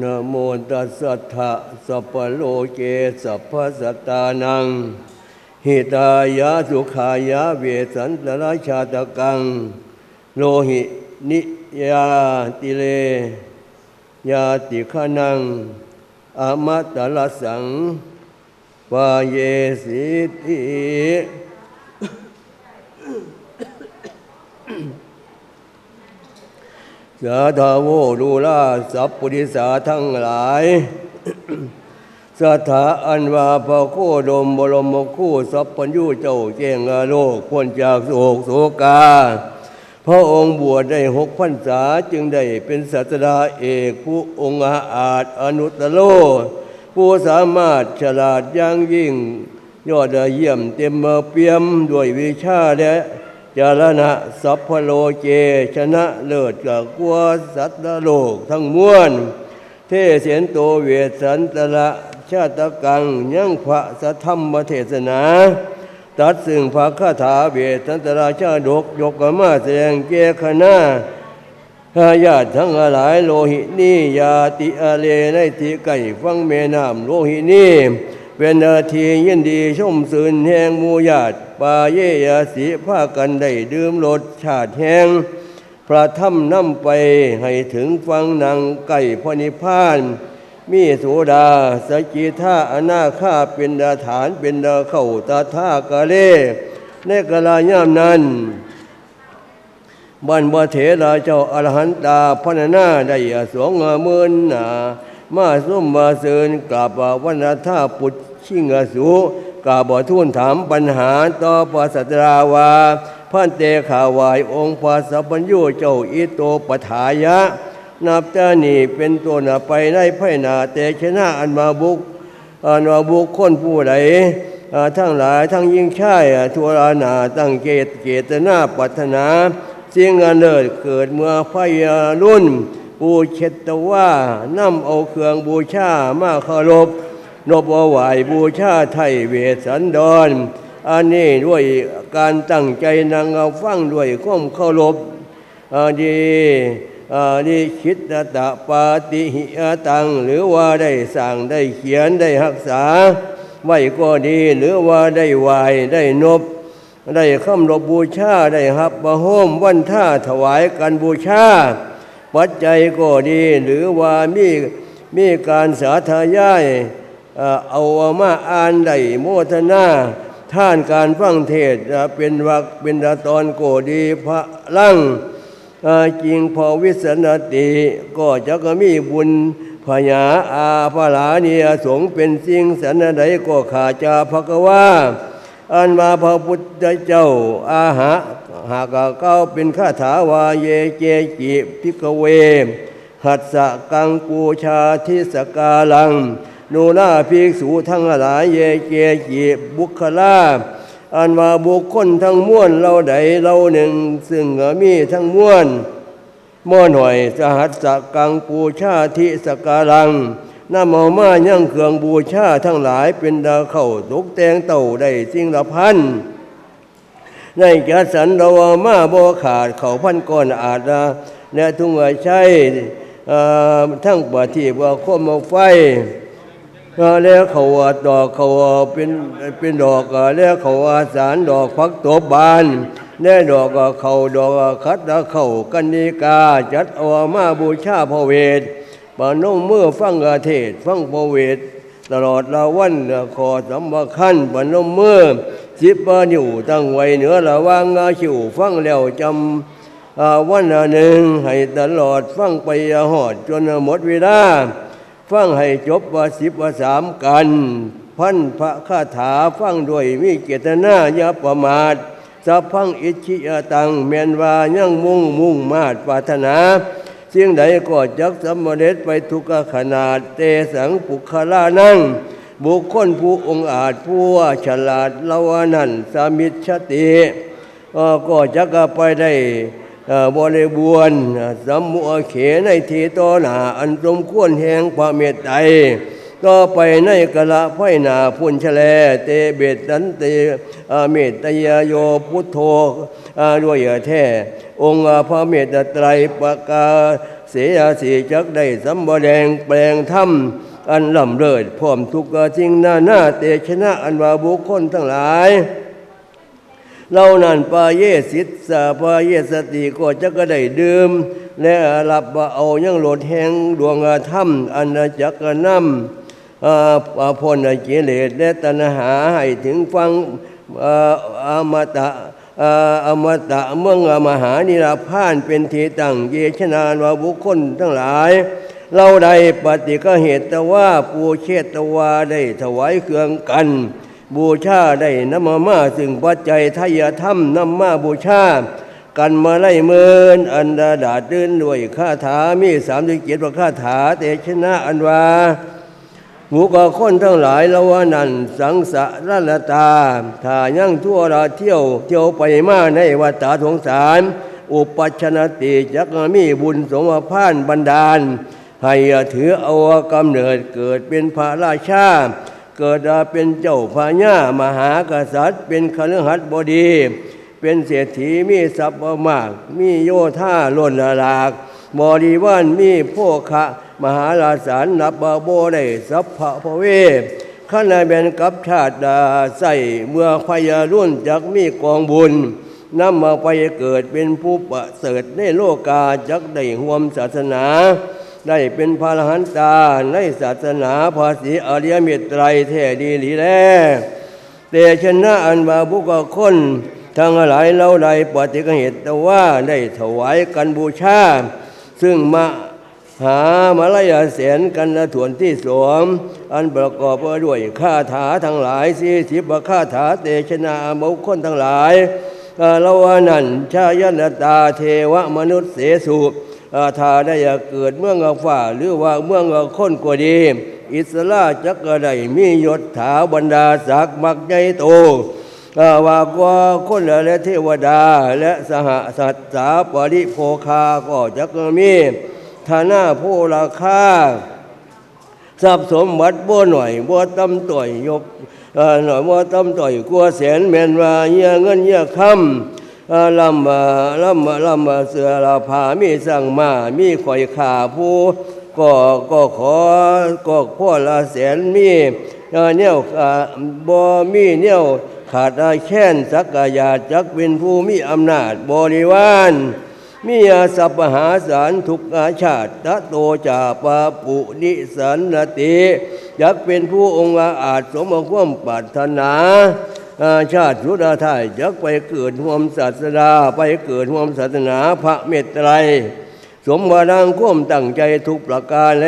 นโมตัสสะทะสัพโลเกสัพพสตานังหิตายะสุขายะเวสันตราชาตกัง โลหินิยาติเลยาติขนังอามาตลสังปาเยสิติ สาธาโวดูลาสัพพุริสาทั้งหลายสถาอันวาพระโคดมบรมคู่สัพพัญญูเจ้าแจ้งโลกพ้นจากโศกโศกา พระองค์บวชได้หกพรรษาจึงได้เป็นศาสดาเอกผู้องค์อาจอนุตตโล ผู้สามารถฉลาดย่างยิ่ง ยอดเยี่ยมเต็มเปี่ยมด้วยวิชาและ จารณะสัพพโลเจ ชนะเลิศกับกวสัตว์โลกทั้งมวลเทเสียนโตเวสันตละชาตกังยังพระสธรรมเทศนา ตัดซึ่งพระคาถาเวสันตราชาดกยกกมาแสดงเกขณาญาตทั้งหลายโลหินียาติอาเลในทีไก่ฟังเมนามโลหินีเป็นนาทียินดีชมสื่นแห่งมูญาติ ปาเยยาสีผ้ากันได้ดื่มรสชาติแห้งพระธรรมนำไปให้ถึงฟังนางไก่พระนิพพาน มีโสดาสกิทาอนาคาเป็นดาฐานเป็นดาเข้าตาท่ากะเลในกะลายามนั้นบันบเถราเจ้าอรหันตาพนนาได้อสวงเมืนนามาสุมมาเซินกราบวันท่าปุชิงอสูกาบทูลถามปัญหาต่อพระสัตราวาพันเตขาวายองค์พระสัพพัญญูเจ้าอิโตปถายะ นับแต่นี่เป็นตัวหนาไปในไพ่นาแต่ชนะอันมาบุกอันมาบุกคนผู้ใดทั้งหลายทั้งยิ่งชายอ่าทัวรานาตั้งเกตเกตนาปรารถนาสิ่งอันเลิศเกิดเมื่อพยรุ่นปูเชตว่านำเอาเครื่องบูชามาเคารพ นบเอาไหวบูชาไทยเวสันดรอันนี้ด้วยการตั้งใจนางเอาฟังด้วยความเคารพอดีอดีคิดตะปาติหิตัง หรือว่าได้สั่งได้เขียนได้รักษา ไว้ก็ดีหรือว่าได้ไหวได้นบ ได้คำรบบูชาได้หับประโหมวันท่าถวายกันบูชา ปัจจัยก็ดีหรือว่ามีมีการสาธยาย เอ่อเอามาอ่านได้โมทนาท่านการฟังเทศเป็นวักเป็นตอนโกดีพระลังเอ่อจริงพอวิสนติก็จะก็มีบุญพญาอาภาลาเนียสงเป็นสิ่งสันใดก็ขาจาภกว่า อันมาพระพุทธเจ้าอาหะหากเก้าเป็นคาถาวาเยเจจิพิกเว หัตสะกังปูชาทิสกาลัง นนาภิกษุทั้งหลายเยเจจิบุคลาอันว่าบุคคลทั้งมวลเราใดเราหนึ่ง ซึ่งมีทั้งมวลม่อหน่อยสหัสสกังปูชาทิสการังน้ำเมามายั่งเครื่องบูชาทั้งหลายเป็นดาเข้าตกแต่งเต่าได้สิ่งละพันในแกสันดาวามาบ่ขาดเขาพันก้อนอาจะและทุ่งใช้ทั้งปฏิบัติข้อมาไฟ แล้วเขาว่าดอกเขาว่าเป็นเป็นดอกเอ่อแล้วเขาว่าสารดอกพักตบบานแน่ดอกเขาดอกคัดเขากันนิกา จัดเอามาบูชาพระเวทปานมเมื่อฟังกเทศฟังพระเวทตลอดละวันขอสำคัญปานมเมื่อสิบปาอยู่ตั้งไว้เหนือละวางาชิวฟังแล้วจำวันหนึ่งให้ตลอดฟังไปหอดจนหมดเวลา ฟังให้จบว่าสิบว่าสามกัน พันพระคาถาฟังด้วยมีเจตนาอย่าประมาทสัพพังอิชิยตังเมนวายังมุ่งมุ่งมาดปรารถนาสิ่งใดก็จักสำเร็จไปทุกขนาด เตสังปุคลานั่ง บุคคลผู้องอาจผู้ว่าฉลาดลาวานันสามิชชติเอ่อก็จะกไปได้ บริบูรณ์สมมุเขในทีต่อหนาอันสมควรแห่งความเมตไตรต่อไปในกะละไฟหนาพุ่นแฉลเตเบตันเตเมตตยโยพุทโธด้วยแท้องค์พระเมตไตรปะกาเสียสีจักได้สำบแดงแปลงธรรมอันลำเลิศพร้อมทุกจริงหน้าหน้าเตชนะอันว่าบุคคลทั้งหลาย เรานั่นปาเยสิทสาปาเยสติก็จะก็ได้ดื่ม และรับเอายังโหลดแห่งดวงธรรมอันจักรนำอ่าพ้นกิเลสและตัณหาให้ถึงฟังอามตะอมตะเมืองมหานิราพานเป็นทีตั้งเยชนานวบุคคลทั้งหลาย เราได้ปฏิกเหตุว่าปูเชตวาได้ถวายเครื่องกัน บูชาได้นำมามาซึ่งปัจจัยทายธรรมนำมาบูชา กันมาไล่เมินอันดาดาดืนด้วยคาถามีสามสิบเจ็ดว่าคาถาเตชนะอันว่าหมูกอคนทั้งหลายละวานันสังสารลตาถ้ายังทั่วราเที่ยวเที่ยวไปมาในวัฏสงสาร อุปัชนติจักมีบุญสมภานบันดาล ให้ถือเอากำเนิดเกิดเป็นพระราชา เกิดมาเป็นเจ้าพญามหากษัตริย์ เป็นคฤหัสถ์บดี เป็นเศรษฐีมีทรัพย์มาก มีโยธาล้นหลากบริวารมีโภคะ มหาลาสารนับบาโบได้สัพพะพเวข้าในเป็นกับชาติดาใส่เมื่อพยารุ่นจักมีกองบุญนำมาไปเกิดเป็นผู้ประเสริฐในโลกาจักได้ห่วมศาสนา ได้เป็นพระอรหันตาในศาสนาภาษีอริยเมตไตรแท้ดีหลีแลแต่ชนะอันบาบุกคนทั้งหลายเราใดปฏิกเหตุแต่ว่าได้ถวายกันบูชา ซึ่งมาหามาลายแสนกันละถวนที่สวม อันประกอบด้วยคาถาทั้งหลายสี่สิบคาถาเตชนาบุคคลทั้งหลายเราวานันชายนตาเทวมนุษย์เสสุ อาถ้าได้เกิดเมื่องฝ่าหรือว่าเมื่องค้นกว่าดี อิสระจักกระไดมียศถาบรรดาศักดิ์มักใหญ่โตว่ากว่าคนและเทวดาและสหสัตสาปริโภคาก็จักมีฐานะผู้ราคาทรัพย์สมบัติบ่หน่อยบ่ตำต่อยยกหน่อยบ่ตำต่อยกลัวแสนแม่นว่าเยี่ยเงินเยี่ยคำ ลำบ่าลำบ่าลำบ่าเสือลาผามีสั่งมามีข่อยขาผู้ก็ก็ขอก็พ่อละแสนมีเนี่ยบ่มีเนี่ยขาดอาแค้นสักกายาจักเป็นผู้มีอำนาจบริวารมีอาสัพหาสารทุกอาชาติตะโตจาปาปุนิสันนติยักเป็นผู้องค์อาจสมความปรารถนา อาชาติสุดาไทยยักไปเกิดห่วมศาสดาไปเกิดห่วมศาสนาพระเมตไตรสมบัติควมตั้งใจทุกประการแล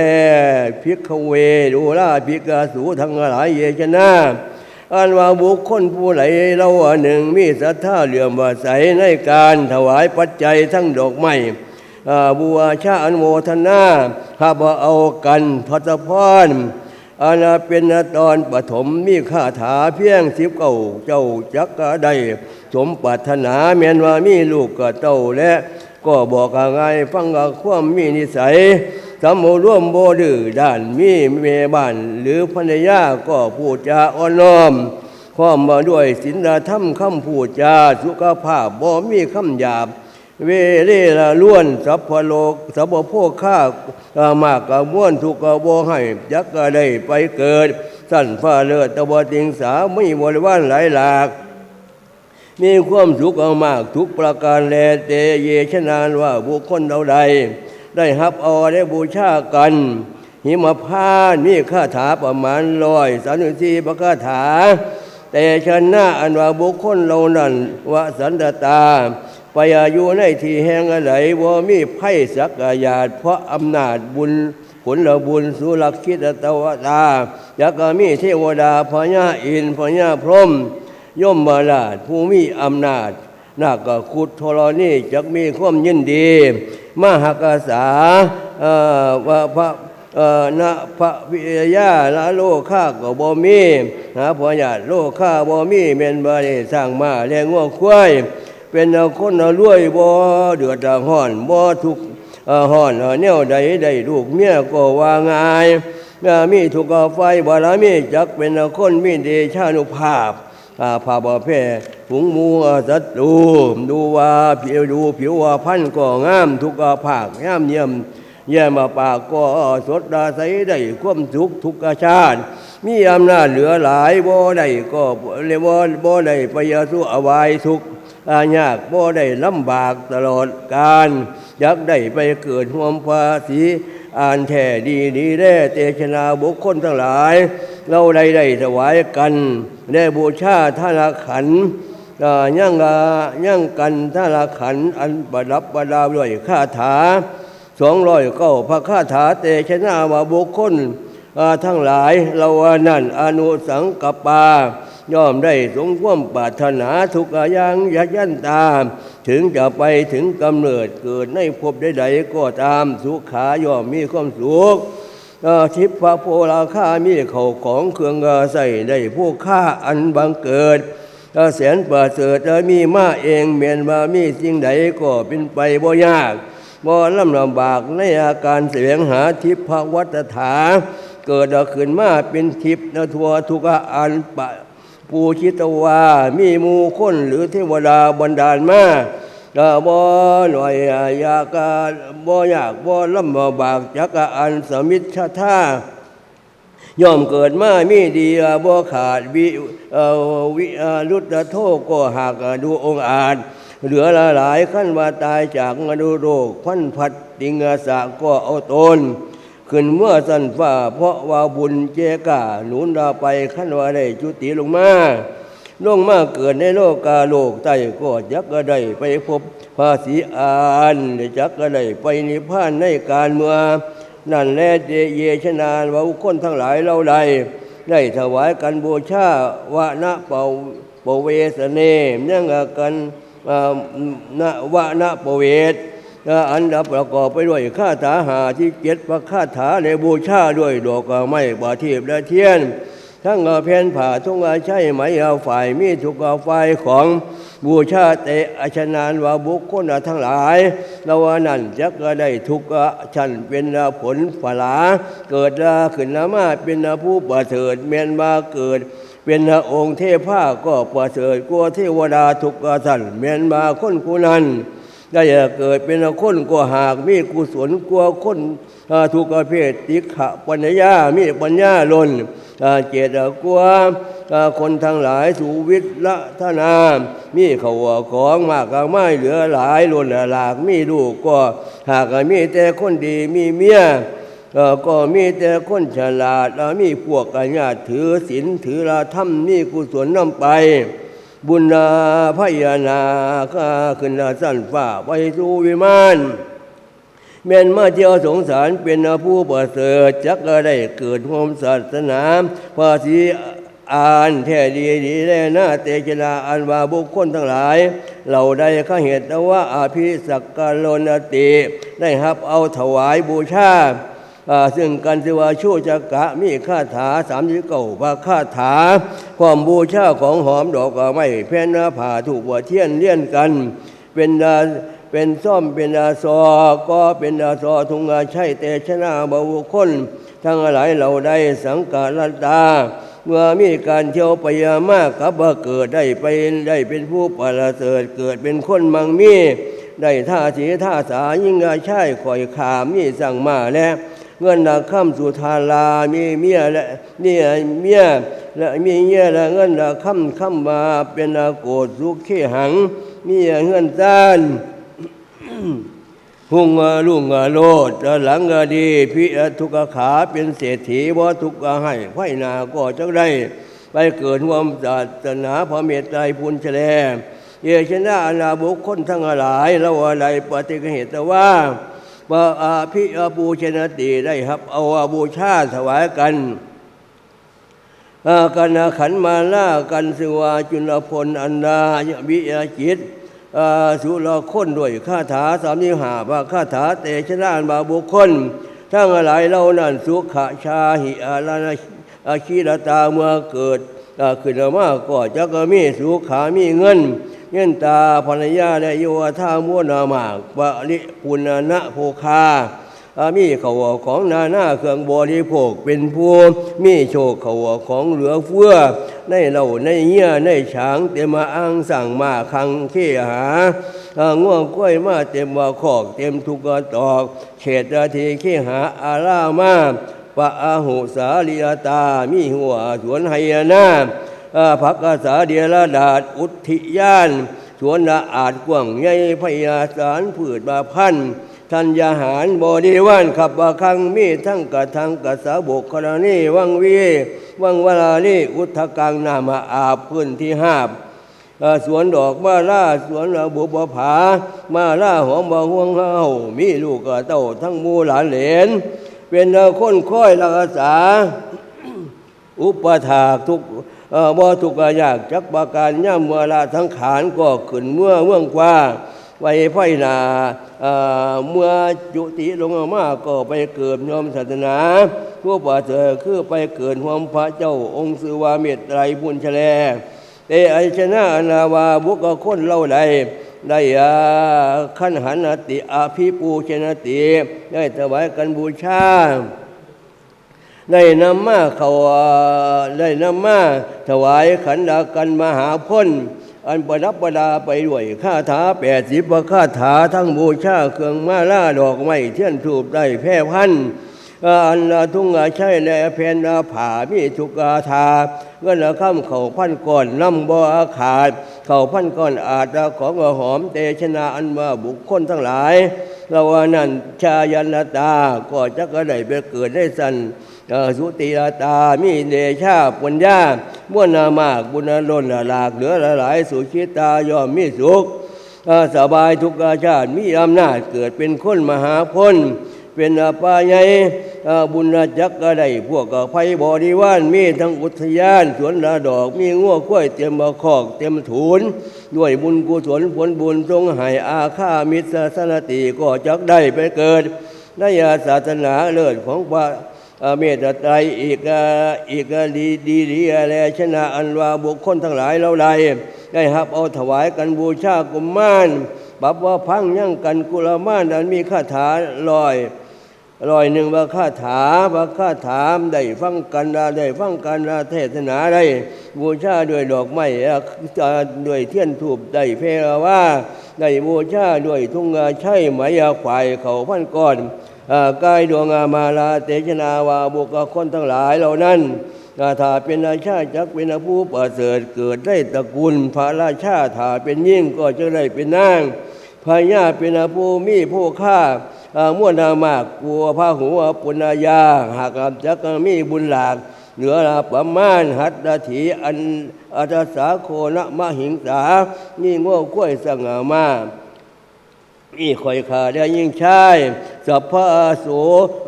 พิกเวดูราพิกาสูทั้งหลายเยชนะอันว่าบุคคลผู้ไหนเราหนึ่งมีศรัทธาเหลื่อมว่าใสในการถวายปัจจัยทั้งดอกไม้อ่าบูชาอันโมทนาหาบเอากันทศพร อันนาเป็นนตอนปฐมมีคาถาเพียงสิบเก้าเจ้าจักกะได้สมปรารถนาแม้นว่ามีลูกกะเต้าและก็บอกง่ายฟังกับความมีนิสัยสมโมร่วมโบดื้อด้านมีเมบ้าน หรือภรรยาก็พูดจาอ่อนน้อมความมาด้วยศีลธรรมคำพูดจาสุขภาพบ่มีคำหยาบ เวเรละล้วนสัพพโลกสัพพโภคข้ามากกะม้วนทุกกะบ่ให้ยักกะได้ไปเกิด สั้นฟ้าเลือดตะบติงสาไม่บริวารหลายหลาก มีความสุขเอามากทุกประการแลเตเยชนานว่าบุคคลเราใด ได้ฮับเอาได้บูชากัน หิมพานมีคาถาประมาณร้อยสามสิบสี่ประคาถา แต่ชนะอันว่าบุคคลเรานั้นวสันตตา ไปอายุในที่แห่งอะไรว่ามีไพ่สักกายาตเพราะอำนาจบุญผลละบุญสุรคิดตวตายักมีเทวดาพญาอินพญาพรหมย่อมมาลาดผู้มีอำนาจนาคขุดทรณีจักมีความยินดีมหากษาว่าพระนะพระวิยญาละโลค่าก็บ่มีหาพญาโลค่าบ่มีเมนบ่ได้สร้างมาแรงงัวควาย เป็นคนรวยบ่เดือดร้อนบ่ทุกข์เอ่อฮ้อนเอ่อแนวใดได้ลูกเมียก็ว่าง่ายเมื่อมีทุกไฟบารมีจักเป็นคนมีเดชานุภาพาภาบแพ่ผงมูศัตรูดูว่าผิวดูผิวว่าพันก็งามทุกอาภาคงามเยี่ยมแย่มาปากก็สดดาใสได้ความสุขทุกชาติ มีอำนาจเหลือหลายบ่ได้ก็เรียกว่าบ่ได้ไปยาสู้อวายทุกข์ อาญากบ่ได้ลำบากตลอดการอยากได้ไปเกิดห่วมภาษีอ่านแท่ดีดีแร่เตชนาบุคคลทั้งหลาย เราได้ได้ถวายกันได้บูชาท่าละขันย่างย่างกันท่าละขันอันประดับประดาด้วยคาถาสองร้อยเก้าพระคาถาเตชนะวาบุคคลทั้งหลายเราว่านั่นอนุสังกปา ย่อมได้สมความปรารถนาทุกอย่างยัยันตาม ถึงจะไปถึงกำเนิดเกิดในภพใดๆก็ตามสุขาย่อมมีความสุขทิพย์โพราค่ามีเขาของเครื่องใส่ได้ผู้ค่าอันบังเกิดถ้าแสนประเสริฐมีมาเองเมียนมามีสิ่งใดก็เป็นไปบ่ยากบ่ลำลำบากในอาการเสียงหาทิพวัตถา เกิดขึ้นมาเป็นทิพนทัวทุกอันปะ ปูชิตวามีมูคนหรือเทวดาบันดาลมาบ่หน่อยอยากบ่อยากบ่ลำบากจักอันสมิทธาท่าย่อมเกิดมามีดีบ่ขาดวิวิรุตโทก็หากดูองอาจเหลือละหลายขั้นว่าตายจากงดูโรคพันพัดติงสะก็เอาตน ขึ้นเมื่อสันฟ้าเพราะว่าบุญเจกาหนุนดาไปขั้นว่าได้จุติลงมาลงมาเกิดในโลกกาโลกใต้ก็จักก็ไดไปพบภาษีอานจักก็ไดไปนิพพานในการเมื่อนั่นแลเดเยชนานว่าคนทั้งหลายเราใดได้ถวายกันบูชาวะนะเป่าปเวสเนมยังกันนะวะนะปเวท อันดับประกอบไปด้วยคาถาหาที่เจ็ดพระคาถาในบูชาด้วยดอกไม้บาทีบและเทียน ทั้งเพนผ่าทุงอาใช่ไหมเอาฝ่ายมีทุกเอาไฟของบูชาเตอชนานวาบุคคลทั้งหลายเราว่านันจักก็ได้ทุกชันเป็นผลฝลา เกิดขึ้นมาเป็นผู้ประเสริฐเมียนมาเกิดเป็นองค์เทพาก็ประเสริฐกลัวเทวดาทุกท่านเมียนมาคนกูนั้น ได้เกิดเป็นคนก็หากมีกุศลกลัวคนทุกประเภทติขะปัญญามีปัญญาล้นอ่าเจตกลัวอ่าคนทั้งหลายสูวิทละทนา มีเขาวของมากก็ไม่เหลือหลายล้นหลากมีลูกก็หากมีแต่คนดีมีเมียก็มีแต่คนฉลาดมีพวกกัญญาติถือศีลถือละธรรมมีกุศลนำไป บุญนาพยานาข้าขึ้นนาสั้นฝ่าไปสู่วิมานแม่นมาเที่ยวสงสารเป็นผู้ประเสริฐจักก็ได้เกิดโฮมศาสนาภาษีอ่านแท้ดีดีแน่นาเตจนาอันว่าบุคคลทั้งหลาย เราได้ข้าเหตุว่าอาภิสักกาโลนติ ได้รับเอาถวายบูชา ซึ่งกันสิวาชูจักกะมีคาถาสามสิเก้าพระคาถา ความบูชาของหอมดอกไม้แผ่นหน้าผาถูกบัวเทียนเลี่ยนกัน เป็นดาเป็นซ่อมเป็นดาซอก็เป็นดาซอทุงอาใช่แต่ชนะบาวคนทั้งหลายเราได้สังกาลตา เมื่อมีการเที่ยวไปมากกับว่าเกิดได้ไปได้เป็นผู้ประเสริฐเกิดเป็นคนมังมี ได้ท่าสีท่าสายิ่งอาใช่ข่อยขามมีสั่งมาแล้ว เงินนาค่ำสุธาลามีเมียและเนี่ยเมียและมีเมียและเงินนาค่ำค่ำมาเป็นนาโกดสุขเขหังมีเงินจานหุ่งลุงโลดหลังดีพิทุกขาเป็นเศรษฐีว่าทุกให้ไฟนาก็จะได้ไปเกิดความศาสนาพระเมตไตรพุนแฉลเยชนะอนาบุคคลทั้งหลายเราอะไรปฏิกเหตุว่า ว่าอาภิอาปูชนติได้ครับ เอาอาบูชาถวายกันอากันาขันมาล่ากันสวาจุลพลอันดายวิยาจิตอาสุรค้นด้วยคาถาสามนิหาบาคาถาเตชนะบาบุคคล ทั้งหลายเล่านั้นสุขชาหิอาลานาอาชีรตาเมื่อเกิดอาขึ้นมาก็จะก็มีสุขามีเงิน เงินตาภรรยาและโยธามัวนามากปริปุณณะโภคาอามีเขาของนาหน้าเครื่องบริโภคเป็นผู้มีโชคเขาของเหลือเฟือในเหล่าในเงี้ยในฉางเต็มมาอ้างสั่งมาคังเขหาอ่าง่วงกล้วยมาเต็มว่าขอกเต็มทุกกระตอกเขตนาทีขี้หาอารามาปะอาหุสาลียตามีหัวสวนไหยนา พักกษาเดียรดาษอุทิยาน สวนละอาจกว้างใหญ่พยาสารผืดบาพันธัญญาหารบริวารขับบาคังมีทั้งกะทังกะสาบกกรณีวังวีวังวลาลีอุทธกังนามาอาบพื้นที่ห้าบสวนดอกมาล่าสวนบุบผา มาล่าหอมบะห่วงเฮามีลูกกะเต้าทั้งมูหลานเหลนเป็นคนค่อยรักษา อุปถากทุก บ่ทุกข์ยากจักประการย่ำเมื่อลาทั้งขานก็ขึ้นเมื่อเมื่องกว่าไว้ไฟนาเมื่อจุติลงมาก็ไปเกิดยอมศาสนาผู้ป่าเถอคือไปเกิดหวมพระเจ้าองค์สือวาเมตไตรบุญแลเตไอชนะนาวาบุกคนเล่าใดได้อาขันหันติอาภิปูชนติ ได้ถวายกันบูชา ได้นำมาเขาได้นำมาถวายขันดากันมหาพ้นอันประดับประดาไปด้วยข้าถาแปดสิบข้าถาทั้งบูชาเครื่องมาล่าดอกไม้เทียนถูบได้แพร่พันอันทุ่งอาใช่และเพนอาผามีทุกอาทาเงินละข้ามเขาพันก่อนน้ำบ่ออาขาด เขาพันก่อนอาจของหอมเตชนาอันว่าบุคคลทั้งหลายเราว่านั่นชายันตาก็จะก็ได้ไปเกิดได้สัน สุติลาตามีเดชาปัญญาม้วนนามากบุญล้นหลากเหลือหลายสุชิตายอมมีสุขสบายทุกอาชาติมีอำนาจเกิดเป็นคนมหาพ้นเป็นปาใหญ่บุญจักก็ได้พวกกับไฟบริวารมีทั้งอุทยานสวนละดอกมีง้วกล้วยเต็มบะคอกเต็มถูน ด้วยบุญกุศลผลบุญทรงให้อาฆามิตรสนติก็จักได้ไปเกิดในศาสนาเลิศของพระอา เมตตรอีกอีกดีดีดีอะไรชนะอันว่าบุคคลทั้งหลายเราใดได้รับเอาถวายกันบูชากุมมารบับว่าพังยั่งกันกุลมานอันมีคาถาลอยลอยหนึ่งว่าคาถาว่าคาถามได้ฟังกันได้ฟังกันเทศนาได้บูชาด้วยดอกไม้ด้วยเทียนถูบได้เพรว่าได้บูชาด้วยทุ่งใช่ไหมอ่าควายเขาพันก้อน กายดวงอามาลาเตชนาวาบุคคลทั้งหลายเหล่านั้นอาถ้าเป็นอาชาติจักเป็นผู้ประเสริฐเกิดได้ตระกูลพระราชาถ้าเป็นยิ่งก็จะได้เป็นนางพญาเป็นผู้มีผู้ฆ่ามวนนามากกลัวพระหัวปุณยา หากจักมีบุญหลาก เหนือลาประมาณหัตถถีอันอัตสาโคนะมหิงสานี่ง้อกล้วยสง่ามา นี่คอยขาได้ยิ่งใช่สัพพะโส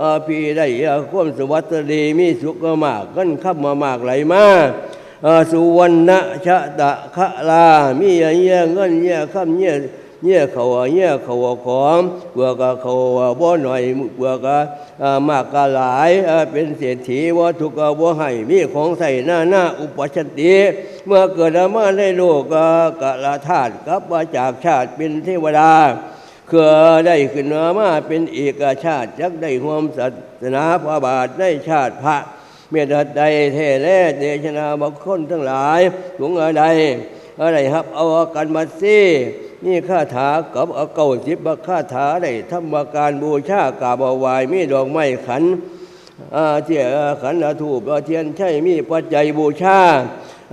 อาพีได้อาควมสวัสดีมีสุขมากกันขับมามากไหลมาสุวรรณชะตะคะลา มีเยี่ยเงินเยี่ยคำเยี่ยเยี่ยเขาเยี่ยเขาของเบื่อกะเขาบ่หน่อยเบื่อกะมากกะหลายเป็นเศรษฐีว่าทุกข์บ่ให้มีของใส่หน้าหน้าอุปชติเมื่อเกิดมาในโลกกะกะละธาตุกับมาจากชาติเป็นเทวดา คือได้ขึ้นมามาเป็นเอกชาติจักได้ห่วมศาสนาพระบาทได้ชาติพระ เมตตาใดเทเลเดชนาบุคคลทั้งหลายถุงอะไรอะไรครับเอากันมาสินี่ข้าถากับเอาเก่าสิบข้าถาได้ทำมาการบูชากาบวายมีดอกไม้ขันอาเจียขันธ์ถูปเทียนใช่มีปัจจัยบูชา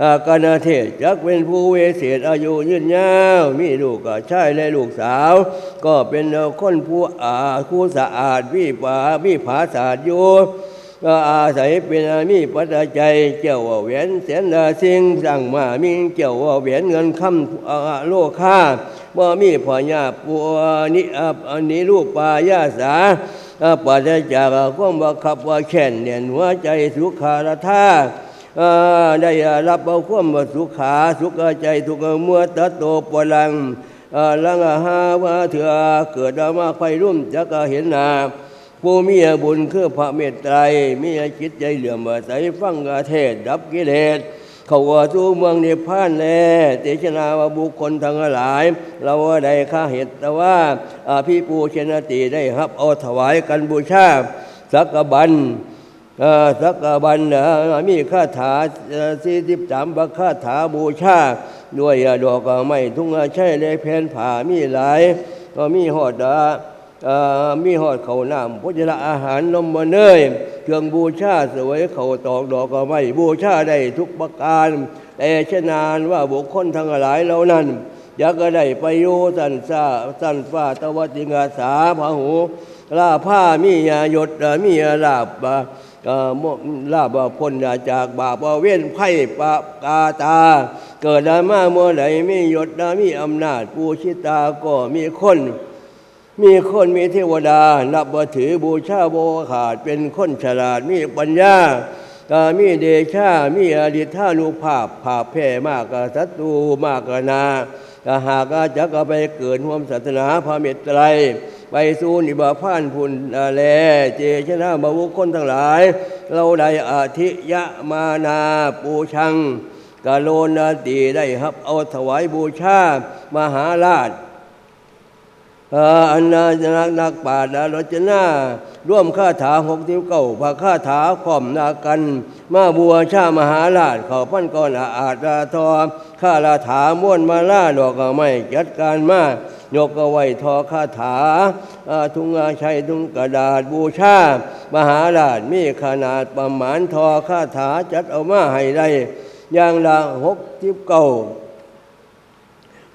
อากาณเทศจักเป็นผู้เวเศษอายุยืนยาว มีลูกก็ใช่และลูกสาว ก็เป็นคนผู้อาผู้สะอาดวิปาวิภาศาสตร์อยู่ก็อาศัยเป็นมีปัจจัยเกี่ยวว่าแหวนแสนดาสิ่งสั่งมามีเกี่ยวว่าแหวนเงินคำโลค่าบ่มีพ่อญาปัวนิอันนี้ลูกปายาสาปัจจากความบังคับว่าแข่นเนียนหัวใจสุขาละท่าอ่า ได้รับเอาความสุขาสุขใจทุกเมื่อตัดโตปลังลังอาหาว่าเถื่อเกิดมาไฟรุ่มจักเห็นนาผู้มีบุญคือพระเมตไตรมีจิตใจเหลื่อมใสฟังเทศดับกิเลสเขาว่าสู่เมืองนิพพานแลเตชนาวาบุคคลทั้งหลาย เราได้ข้าเหตุแต่ว่าพี่ปูเชนติได้รับเอาถวายกันบูชาสักบัน สักบันมีคาถาสี่สิบสามบคาถาบูชา ด้วยดอกไม้ทุ่งใช่เลยแผ่นผ่ามีหลาย ก็มีหอดมีหอดเขาน้ำพุทธอาหารนมเนยเครื่องบูชาสวยเขาตอกดอกไม่บูชาได้ทุกประการแต่เชนานว่าบุคคลทั้งหลายเหล่านั้นอยากก็ได้ไปโยสันซาสันฟ้าตวัติงาสาพาหูลาผ้ามียาหยดมีลาบ ลาบพ้นจากบาปเว้นไพ่ปะกาตา เกิดมาเมื่อไหมีหยดมีอำนาจปูชิตาก็มีคน มีคนมีเทวดา นับว่าถือบูชาโบขาดเป็นคนฉลาดมีปัญญาก็มีเดชามีอดิธานุภาพภาพแผ่มากกับศัตรูมากกับนากหากอาจะก็ไปเกิดห่วมศาสนาพระเมตไตร ไปสู่นิบาพานพุนแล เจชนะบาวุคนทั้งหลาย เราได้อาทิยะมานาปูชังกาโลนาตีได้ครับเอาถวายบูชามหาราช อันนาจนักนักปราชญ์รจนาร่วมคาถาหกนิ้วเก้าพระคาถาข่อมนากัน มาบัวชามหาราชเขาพันก่อนอาอาจาทอข้าราถาม้วนมาล่าดอกก็ไม่จัดการมายกเอาไว้ทอคาถาทุงอาชัยทุงกระดาษบูชา มหาราชมีขนาดประมาณทอคาถาจัดเอามาให้ได้อย่างละหกนิ้วเก้า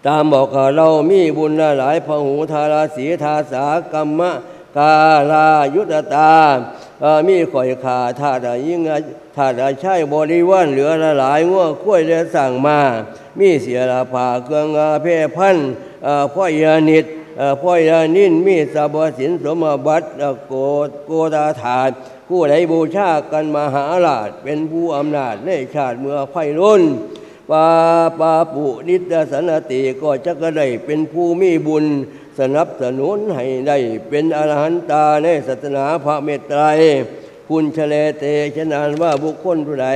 ตามบอกเรามีบุญหลายพหูทาราสีทาสากรรมะกาลายุตตา มีข่อยขาธาตุยิ่งธาตุใช่บริวารเหลือละหลายงัวข้วยและสั่งมา มีเสียละผ่าเครื่องาเพพันเอ่อพ่อยานิดพ่อยานินมีสบสินสมบัติโกดโกตาถาดผู้ใดบูชากันมหาราชเป็นผู้อำนาจในชาติเมื่อไฟรุ่น ปาปาปุนิตสนติก็จะก็ได้เป็นผู้มีบุญ สนับสนุนให้ได้เป็นอรหันตาในศาสนาพระเมตไตรคุณเฉลเตชนานว่าบุคคลผู้ใด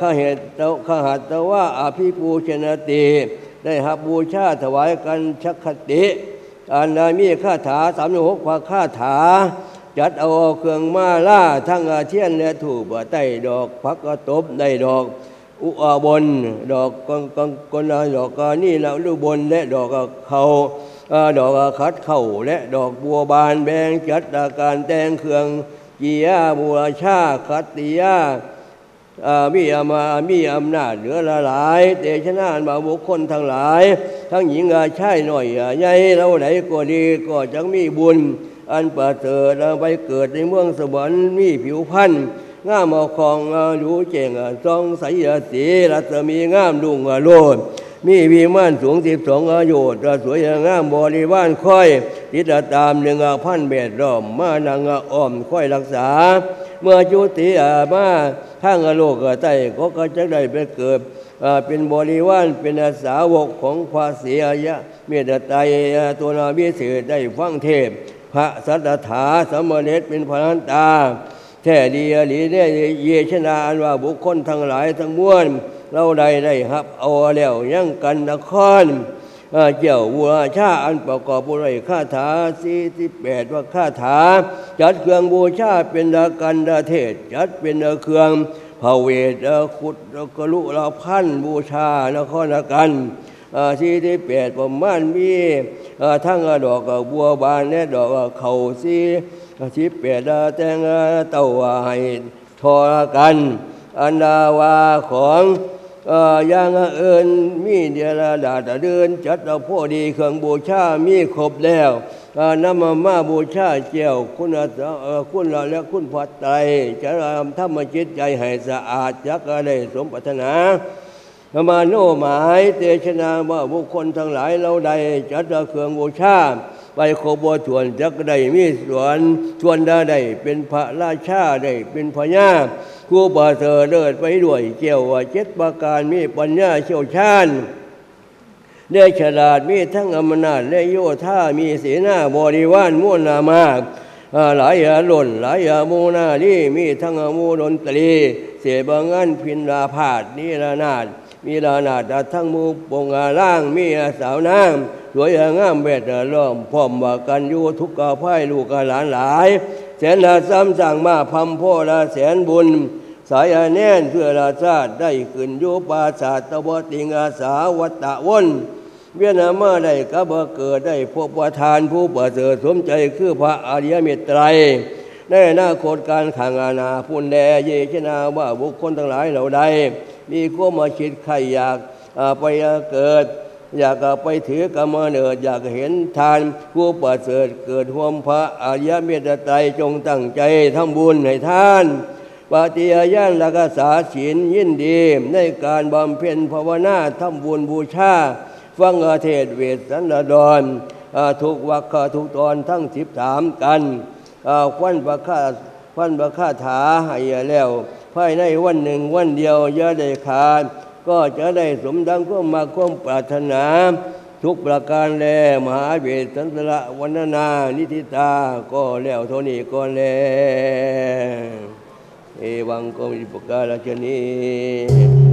ข้าเหตุข้าหัตว่าอภิปูชนติได้หับบูชาถวายกันชักคติอันามีคาถาสามหกพระคาถา จัดเอาเครื่องมาล่าทั้งอาเทียนและถูบใต้ดอกพักกระตบได้ดอก อุอาบนดอกกังกังกนดอกกานี่แล้วลูบนและดอกเขาดอกคัดเข่าและดอกบัวบานแบงจัดอาการแตงเครื่องกียาบัวชาคัตติยาอ่ามีอามามีอำนาจเหลือละหลาย เตชะนานมาบุคคลทั้งหลาย ทั้งหญิงอาชายหน่อยใหญ่เราไหนก็ดีก็จังมีบุญ อันประเสริฐเอาไปเกิดในเมืองสวรรค์มีผิวพันธ์ งามเอาของอาดูเจงอะทรงใสยสีรัศมีงามลุงโลดมีวิมานสูงสิบสองอายุตสวยงามบริวารค่อยติดตามหนึ่งอะพันเบ็ดรอมมานังอ้อมค่อยรักษา เมื่อจุติอะมาทางโลกใต้ก็ก็จะได้ไปเกิดเป็นบริวารเป็นอาสาวกของพระเสียยะ เมตตาอะตัวนาวิเศษได้ฟังเทศพระสัตถาสมเด็จเป็นพระนันตา แท้ดีอหลีได้เยชนาอันว่าบุคคลทั้งหลายทั้งมวลเราได้ได้ครับ เอาแล้วยังกันนครเอ่อเจ้าวัวชาอันประกอบบุไรคาถาสี่สิบแปดว่าคาถา จัดเครื่องบูชาเป็นดากันดาเทศ จัดเป็นเครื่องพระเวทเอ่อขุดเอ่อกรุละพันบูชานครกันสี่ที่แปดประมาณมีทั้งดอกบัวบานและดอกเขาสี่ ชิเปียดาแตงเต้าให้ทอกันอันดาวาของอย่างเอิญมีเดียระดาดเดิน จัดเอาพ่อดีเครื่องบูชา มีครบแล้วนำมามาบูชาเจียวคุณคุณละและคุณพอไตรจะทำธรรมจิตใจให้สะอาดจักได้สมปรารถนาธรรมาโนหมายเตชนาว่าบุคคลทั้งหลายเราใดจัดเอาเครื่องบูชา ไปโคบวชวนจักได้มีสวนชวนได้ได้เป็นพระราชาได้เป็นพญาครูบาเธอเลิศไปด้วยเกี่ยวว่าเจ็ดประการมีปัญญาเชี่ยวชาญได้ฉลาดมีทั้งอำนาจและโยธามีเสนาบริวารม่วนนามากหลายอาหล่นหลายอาโมนาดีมีทั้งอาโมดนตรี เสบางอันพินราพาดนิรนาถ มีลานาดทั้งมูปงอาล่าง มีอาสาวนางสวยงามเวทล้อมพร้อมว่ากันอยู่ทุกกาไพ่ลูกาหลานหลาย แสนละซ้ำสั่งมาพัมโพละแสนบุญ สายอาแน่นเพื่อราชาติได้ขึ้นโยปราศาสตบติงอาสาวัตะวนเวียนามาได้กับบ่เกิดได้พบประทานผู้ประเสริฐสมใจคือพระอริยเมตไตรในอนาคตการขังอาณาพุนแลเยชนาว่าบุคคลทั้งหลายเหล่าใด มีความาคิดใครอยากไปเกิด อยากไปถือกรรมเนิดอยากเห็นทานผู้ประเสริฐเกิดห่วมพระอริยเมตไตรจงตั้งใจทำบุญให้ท่านปฏิญาณรักษาศีลยินดีในการบำเพ็ญภาวนาทำบุญบูชาฟังเทศเวทสันดรอ่าทุกวักขทุกตอนทั้งสิบสามกันควันประคาควันประคาถาให้แล้ว ภายในวันหนึ่งวันเดียวอย่าได้ขาด ก็จะได้สมดังก็มาความปรารถนา ทุกประการแล มหาเวทสันตระวันนา นิติตา ก็แล้วเท่านี้ก็แล้วเอวังก็มีประการชนี้